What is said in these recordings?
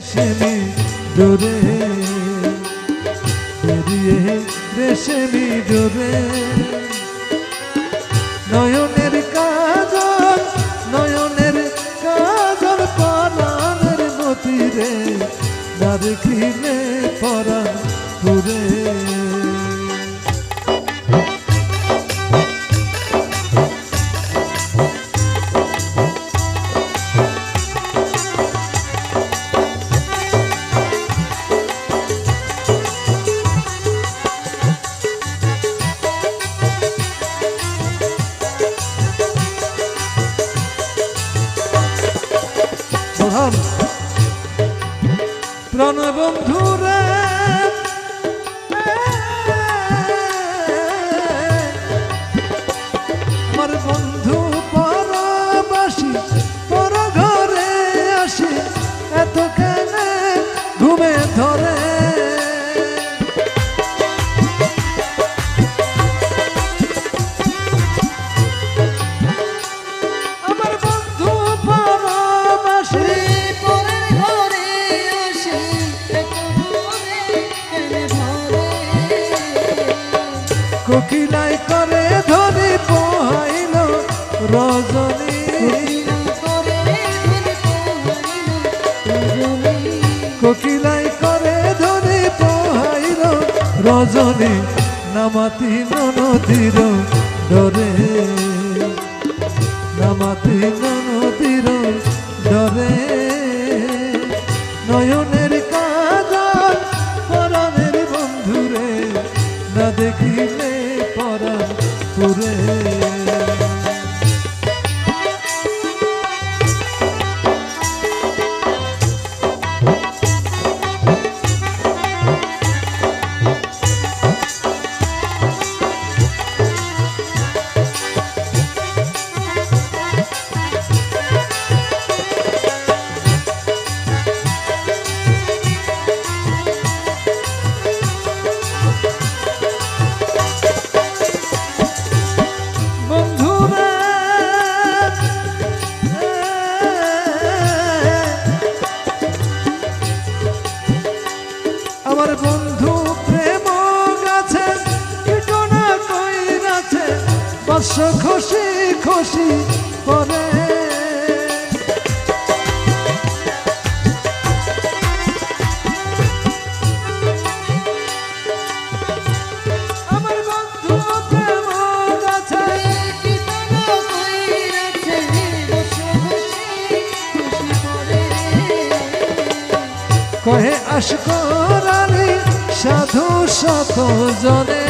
রেশমি ডোরে বেরিয়ে রেশমি ডোরে নয়নের কাজল নয়নের কাজল পরাণের মতিরে না দেখিলে পরা পুরে। প্রণয় বন্ধুরে। আমার বন্ধু পরবাসী পর এত ঘুমে ধরে। কোকিলাই করে ধরে পোহাইল, রজনী নামাতি নদীর ডরে। নামাতি নদীর ডরে। নয়নের কাজল পরাণের বন্ধুরে, না দেখিলে পরাণ পুরে। আমার বন্ধু প্রেম গাছে পিটনা কইরাছে বর্ষ খুশি খুশি পরে কহে আশকরানি সাধু শত জনে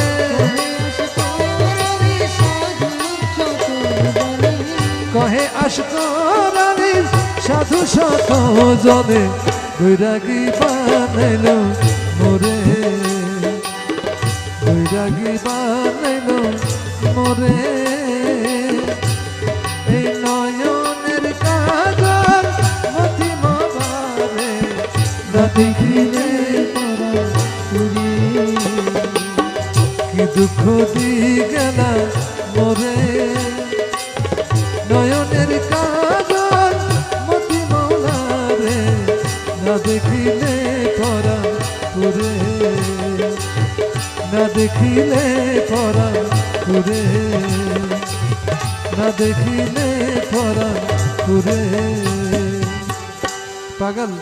কহে আশকরানি সাধু শত জনে বৈরাগী বানাইল মোরে। বৈরাগী বানাইল মোরে। দেখিলে কি দুঃখ দি গেলা মোরে। নয়নের কাজল মতি মারে না দেখিলে পরা পুরে। না দেখিলে পরা পুরে। না দেখিলে পরা পুরে। পাগল।